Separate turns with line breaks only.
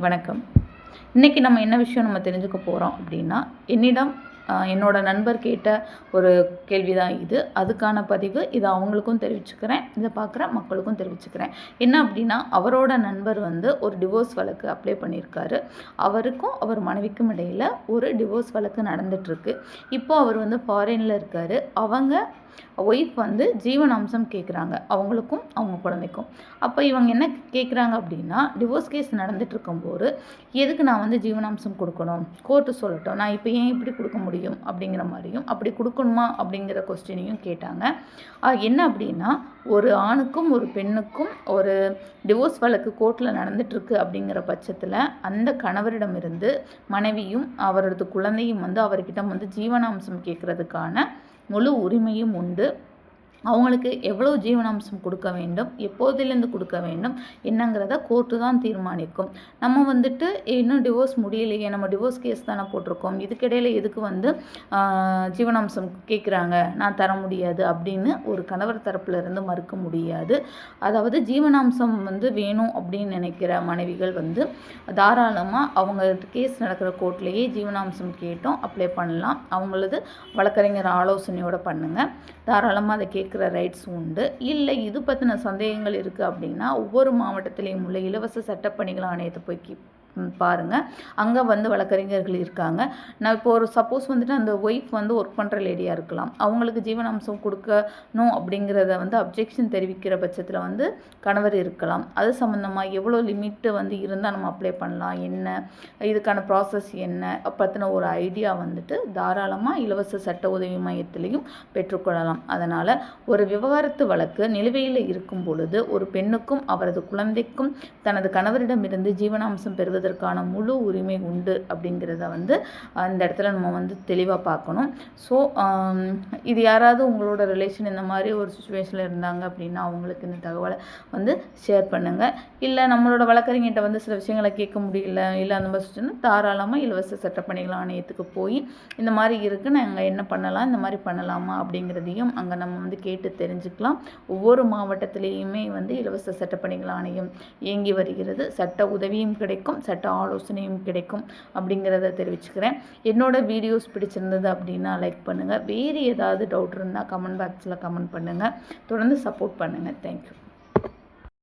வணக்கம். இன்றைக்கி நம்ம என்ன விஷயம் நம்ம தெரிஞ்சுக்க போகிறோம் அப்படின்னா என்னிடம் என்னோட நண்பர் கேட்ட ஒரு கேள்வி தான் இது. அதுக்கான பதிவு இதை அவங்களுக்கும் தெரிவிச்சுக்கிறேன். இதை பார்க்குற மக்களுக்கும் தெரிவிச்சுக்கிறேன். என்ன அப்படின்னா அவரோட நண்பர் வந்து ஒரு டிவோர்ஸ் வழக்கு அப்ளை பண்ணியிருக்காரு. அவருக்கும் அவர் மனைவிக்கும் இடையில் ஒரு டிவோர்ஸ் வழக்கு நடந்துட்டுருக்கு. இப்போ அவர் வந்து ஃபாரினில் இருக்கார். அவங்க ஒய்ஃப் வந்து ஜீவனாம்சம் கேட்குறாங்க அவங்களுக்கும் அவங்க குழந்தைக்கும். அப்போ இவங்க என்ன கேட்குறாங்க அப்படின்னா டிவோர்ஸ் கேஸ் நடந்துட்டு இருக்கும்போது எதுக்கு நான் வந்து ஜீவனாம்சம் கொடுக்கணும்? கோர்ட்டு சொல்லட்டும். நான் இப்போ ஏன் இப்படி கொடுக்க முடியும்? அப்படிங்கிற மாதிரியும் அப்படி கொடுக்கணுமா? அப்படிங்கிற கொஸ்டினையும் கேட்டாங்க. என்ன அப்படின்னா ஒரு ஆணுக்கும் ஒரு பெண்ணுக்கும் ஒரு டிவோர்ஸ் வழக்கு கோர்ட்டில் நடந்துட்டுருக்கு அப்படிங்கிற பட்சத்தில் அந்த கணவரிடமிருந்து மனைவியும் அவரது குழந்தையும் வந்து அவர்கிட்ட வந்து ஜீவனாம்சம் கேட்குறதுக்கான முழு உரிமையும் உண்டு அவங்களுக்கு எவ்வளோ ஜீவனாம்சம் கொடுக்க வேண்டும் எப்போதிலிருந்து கொடுக்க வேண்டும் என்னங்கிறத கோர்ட்டு தான் தீர்மானிக்கும். நம்ம வந்துட்டு இன்னும் டிவோர்ஸ் முடியலையே நம்ம டிவோர்ஸ் கேஸ் தானே போட்டிருக்கோம். இதுக்கிடையில் எதுக்கு வந்து ஜீவனாம்சம் கேட்குறாங்க நான் தர முடியாது அப்படின்னு ஒரு கணவர் தரப்புல இருந்து மறுக்க முடியாது. அதாவது ஜீவனாம்சம் வந்து வேணும் அப்படின்னு நினைக்கிற மனைவிகள் வந்து தாராளமாக அவங்க கேஸ் நடக்கிற கோர்ட்லேயே ஜீவனாம்சம் கேட்டோம் அப்ளை பண்ணலாம். அவங்களது வழக்கறிஞர் ஆலோசனையோடு பண்ணுங்கள் தாராளமாக அதை கேட்க இருக்கிற ரைட்ஸ் உண்டு. இல்லை இது பற்றின சந்தேகங்கள் இருக்குது அப்படின்னா ஒவ்வொரு மாவட்டத்திலையும் உள்ள இலவச சட்டப்பணிகள் ஆணையத்தை போய் பாருங்கள் அங்கே வந்து வழக்கறிஞர்கள் இருக்காங்க. நான் இப்போ ஒரு சப்போஸ் வந்துட்டு அந்த ஒய்ஃப் வந்து ஒர்க் பண்ணுற லேடியாக இருக்கலாம். அவங்களுக்கு ஜீவனாம்சம் கொடுக்கணும் அப்படிங்கிறத வந்து அப்ஜெக்ஷன் தெரிவிக்கிற பட்சத்தில் வந்து கணவர் இருக்கலாம். அது சம்மந்தமாக எவ்வளோ லிமிட்டு வந்து இருந்தால் நம்ம அப்ளை பண்ணலாம் என்ன இதுக்கான ப்ராசஸ் என்ன பற்றின ஒரு ஐடியா வந்துட்டு தாராளமாக இலவச சட்ட உதவி மையத்திலையும் பெற்றுக்கொள்ளலாம். அதனால் ஒரு விவகாரத்து வழக்கு நிலுவையில் இருக்கும் பொழுது ஒரு பெண்ணுக்கும் அவரது குழந்தைக்கும் தனது கணவரிடமிருந்து ஜீவனாம்சம் பெறுவதற்கான முழு உரிமை உண்டு அப்படிங்கிறத வந்து அந்த இடத்துல நம்ம வந்து தெளிவாக பார்க்கணும். ஸோ um, இது யாராவது உங்களோட ரிலேஷன் இந்த மாதிரி ஒரு சுச்சுவேஷனில் இருந்தாங்க அப்படின்னா அவங்களுக்கு இந்த தகவலை வந்து ஷேர் பண்ணுங்கள் இல்லை நம்மளோட வழக்கறிஞர்கிட்ட வந்து சில விஷயங்களை கேட்க முடியல இல்லை அந்த மாதிரி சுச்சுவேஷன் தாராளமாக இலவச சட்ட பணிகள் ஆணையத்துக்கு போய் இந்த மாதிரி இருக்குது நாங்கள் என்ன பண்ணலாம் இந்த மாதிரி பண்ணலாமா அப்படிங்கிறதையும் அங்கே நம்ம வந்து கேட்டு தெரிஞ்சுக்கலாம். ஒவ்வொரு மாவட்டத்திலேயுமே வந்து இலவச சட்டப்பணிகள் ஆணையம் இயங்கி வருகிறது. சட்ட உதவியும் கிடைக்கும். சட்ட ஆலோசனையும் கிடைக்கும் அப்படிங்கிறத தெரிவிச்சுக்கிறேன். என்னோட வீடியோஸ் பிடிச்சிருந்தது அப்படின்னா லைக் பண்ணுங்கள் வேறு ஏதாவது டவுட் இருந்தால் கமெண்ட் பாக்ஸில் கமெண்ட் பண்ணுங்கள் தொடர்ந்து சப்போர்ட் பண்ணுங்கள் தேங்க்யூ